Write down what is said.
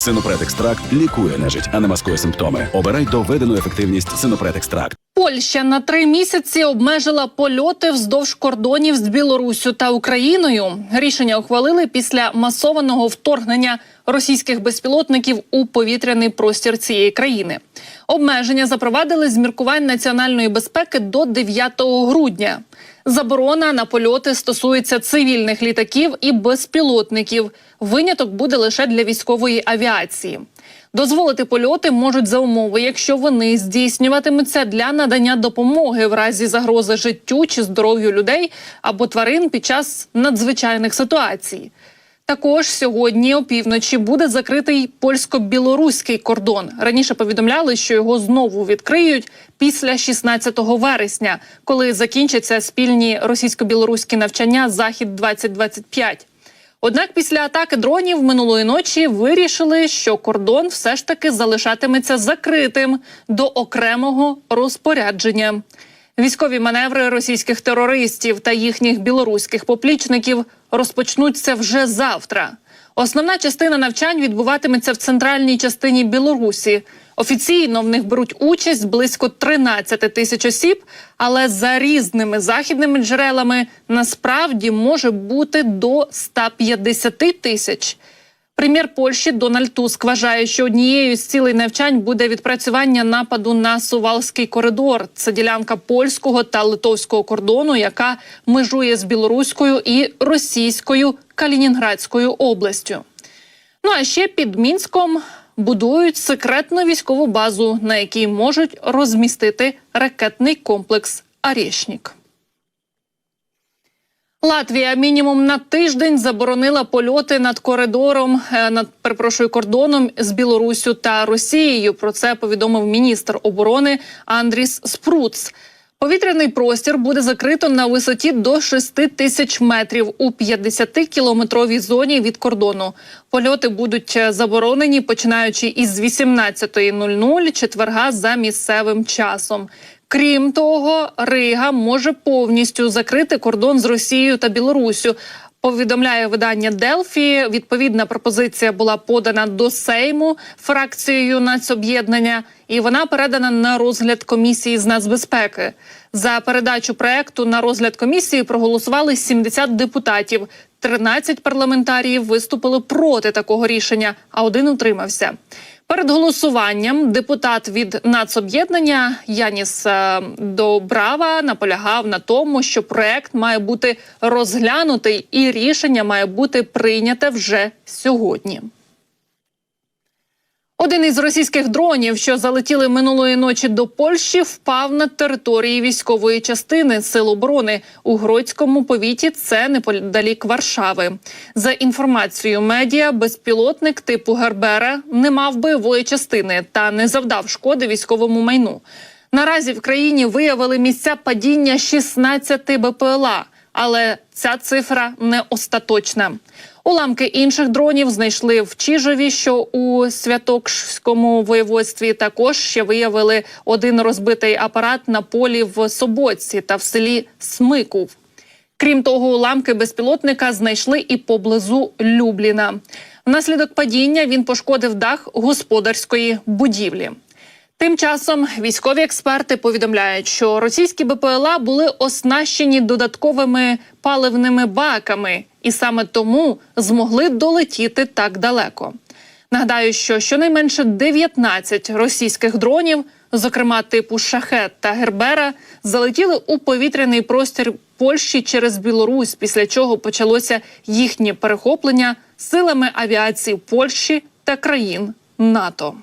Синопред екстракт лікує нежить, а не маскує симптоми. Обирай доведену ефективність Синопред екстракт. Польща на три місяці обмежила польоти вздовж кордонів з Білоруссю та Україною. Рішення ухвалили після масованого вторгнення російських безпілотників у повітряний простір цієї країни. Обмеження запровадили з міркувань національної безпеки до 9 грудня. Заборона на польоти стосується цивільних літаків і безпілотників. Виняток буде лише для військової авіації. Дозволити польоти можуть за умови, якщо вони здійснюватимуться для надання допомоги в разі загрози життю чи здоров'ю людей або тварин під час надзвичайних ситуацій. Також сьогодні опівночі буде закритий польсько-білоруський кордон. Раніше повідомляли, що його знову відкриють після 16 вересня, коли закінчаться спільні російсько-білоруські навчання Захід 2025 Однак після атаки дронів минулої ночі вирішили, що кордон все ж таки залишатиметься закритим до окремого розпорядження. Військові маневри російських терористів та їхніх білоруських поплічників розпочнуться вже завтра. Основна частина навчань відбуватиметься в центральній частині Білорусі. Офіційно в них беруть участь близько 13 тисяч осіб, але за різними західними джерелами насправді може бути до 150 тисяч. Прем'єр Польщі Дональд Туск вважає, що однією з цілей навчань буде відпрацювання нападу на Сувалський коридор. Це ділянка польського та литовського кордону, яка межує з білоруською і російською Калінінградською областю. Ну а ще під Мінськом будують секретну військову базу, на якій можуть розмістити ракетний комплекс Арєшнік. Латвія мінімум на тиждень заборонила польоти над коридором е, над перепрошую кордоном з Білоруссю та Росією. Про це повідомив міністр оборони Андріс Спруц. Повітряний простір буде закрито на висоті до 6 тисяч метрів у 50-кілометровій зоні від кордону. Польоти будуть е, заборонені починаючи із 18.00 четверга за місцевим часом. Крім того, Рига може повністю закрити кордон з Росією та Білоруссю. Повідомляє видання Делфі. Відповідна пропозиція була подана до Сейму фракцією нацоб'єднання, і вона передана на розгляд комісії з нацбезпеки. За передачу проекту на розгляд комісії проголосували 70 депутатів. 13 парламентаріїв виступили проти такого рішення, а один утримався. Перед голосуванням депутат від нацоб'єднання Яніс е, Добрава наполягав на тому, що проект має бути розглянутий і рішення має бути прийняте вже сьогодні. Один із російських дронів, що залетіли минулої ночі до Польщі, впав на території військової частини Сил оборони у Гродському повіті. Це неподалік Варшави. За інформацією медіа, безпілотник типу Гербера не мав бойової частини та не завдав шкоди військовому майну. Наразі в країні виявили місця падіння 16 БПЛА, але ця цифра не остаточна. Уламки інших дронів знайшли в Чижові, що у Святокшському воєводстві. Також ще виявили один розбитий апарат на полі в Соботці та в селі Смикув. Крім того, уламки безпілотника знайшли і поблизу Любліна. Внаслідок падіння він пошкодив дах господарської будівлі. Тим часом військові експерти повідомляють, що російські БПЛА були оснащені додатковими паливними баками, і саме тому змогли долетіти так далеко. Нагадаю, що щонайменше 19 російських дронів, зокрема типу Шахет та Гербера, залетіли у повітряний простір Польщі через Білорусь, після чого почалося їхнє перехоплення силами авіації Польщі та країн НАТО.